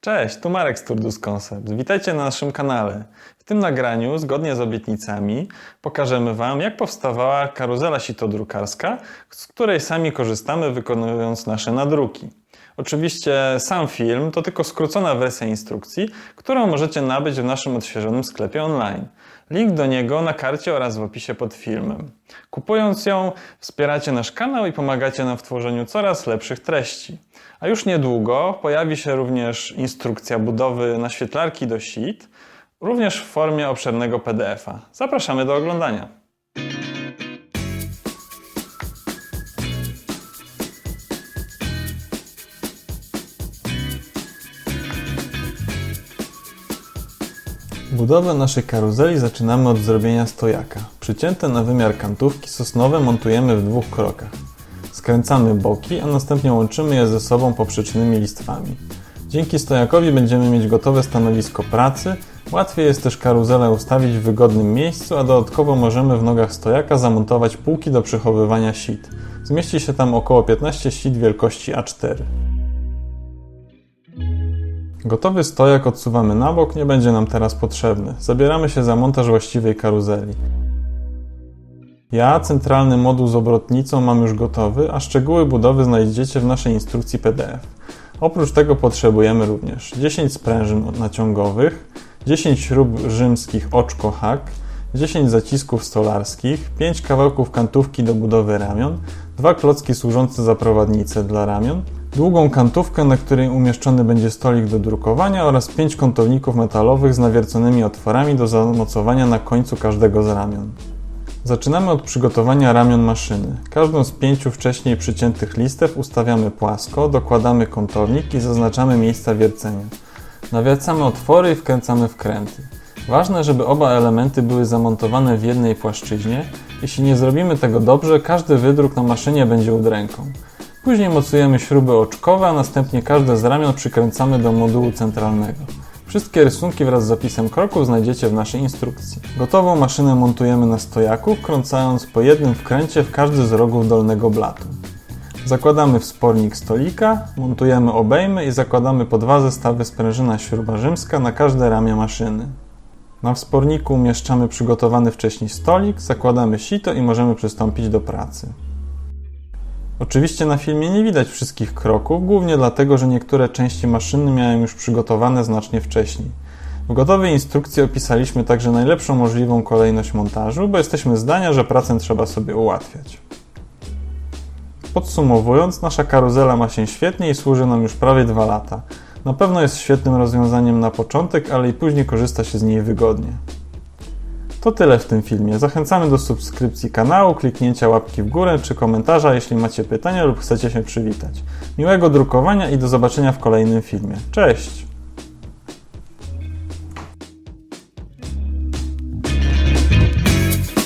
Cześć, tu Marek z Turdus Concept. Witajcie na naszym kanale. W tym nagraniu, zgodnie z obietnicami, pokażemy Wam, jak powstawała karuzela sitodrukarska, z której sami korzystamy, wykonując nasze nadruki. Oczywiście sam film to tylko skrócona wersja instrukcji, którą możecie nabyć w naszym odświeżonym sklepie online. Link do niego na karcie oraz w opisie pod filmem. Kupując ją, wspieracie nasz kanał i pomagacie nam w tworzeniu coraz lepszych treści. A już niedługo pojawi się również instrukcja budowy naświetlarki do SIT, również w formie obszernego PDF-a. Zapraszamy do oglądania. Budowę naszej karuzeli zaczynamy od zrobienia stojaka. Przycięte na wymiar kantówki sosnowe montujemy w dwóch krokach. Skręcamy boki, a następnie łączymy je ze sobą poprzecznymi listwami. Dzięki stojakowi będziemy mieć gotowe stanowisko pracy, łatwiej jest też karuzelę ustawić w wygodnym miejscu, a dodatkowo możemy w nogach stojaka zamontować półki do przechowywania sit. Zmieści się tam około 15 sit wielkości A4. Gotowy stojak odsuwamy na bok, nie będzie nam teraz potrzebny. Zabieramy się za montaż właściwej karuzeli. Ja centralny moduł z obrotnicą mam już gotowy, a szczegóły budowy znajdziecie w naszej instrukcji PDF. Oprócz tego potrzebujemy również 10 sprężyn naciągowych, 10 śrub rzymskich oczko hak, 10 zacisków stolarskich, 5 kawałków kantówki do budowy ramion, 2 klocki służące za prowadnicę dla ramion, długą kantówkę, na której umieszczony będzie stolik do drukowania oraz 5 kątowników metalowych z nawierconymi otworami do zamocowania na końcu każdego z ramion. Zaczynamy od przygotowania ramion maszyny. Każdą z pięciu wcześniej przyciętych listew ustawiamy płasko, dokładamy kątownik i zaznaczamy miejsca wiercenia. Nawiercamy otwory i wkręcamy wkręty. Ważne, żeby oba elementy były zamontowane w jednej płaszczyźnie. Jeśli nie zrobimy tego dobrze, każdy wydruk na maszynie będzie udręką. Później mocujemy śruby oczkowe, a następnie każde z ramion przykręcamy do modułu centralnego. Wszystkie rysunki wraz z opisem kroków znajdziecie w naszej instrukcji. Gotową maszynę montujemy na stojaku, wkręcając po jednym wkręcie w każdy z rogów dolnego blatu. Zakładamy wspornik stolika, montujemy obejmy i zakładamy po dwa zestawy sprężyna śruba rzymska na każde ramię maszyny. Na wsporniku umieszczamy przygotowany wcześniej stolik, zakładamy sito i możemy przystąpić do pracy. Oczywiście na filmie nie widać wszystkich kroków, głównie dlatego, że niektóre części maszyny miałem już przygotowane znacznie wcześniej. W gotowej instrukcji opisaliśmy także najlepszą możliwą kolejność montażu, bo jesteśmy zdania, że pracę trzeba sobie ułatwiać. Podsumowując, nasza karuzela ma się świetnie i służy nam już prawie 2 lata. Na pewno jest świetnym rozwiązaniem na początek, ale i później korzysta się z niej wygodnie. To tyle w tym filmie. Zachęcamy do subskrypcji kanału, kliknięcia łapki w górę czy komentarza, jeśli macie pytania lub chcecie się przywitać. Miłego drukowania i do zobaczenia w kolejnym filmie. Cześć!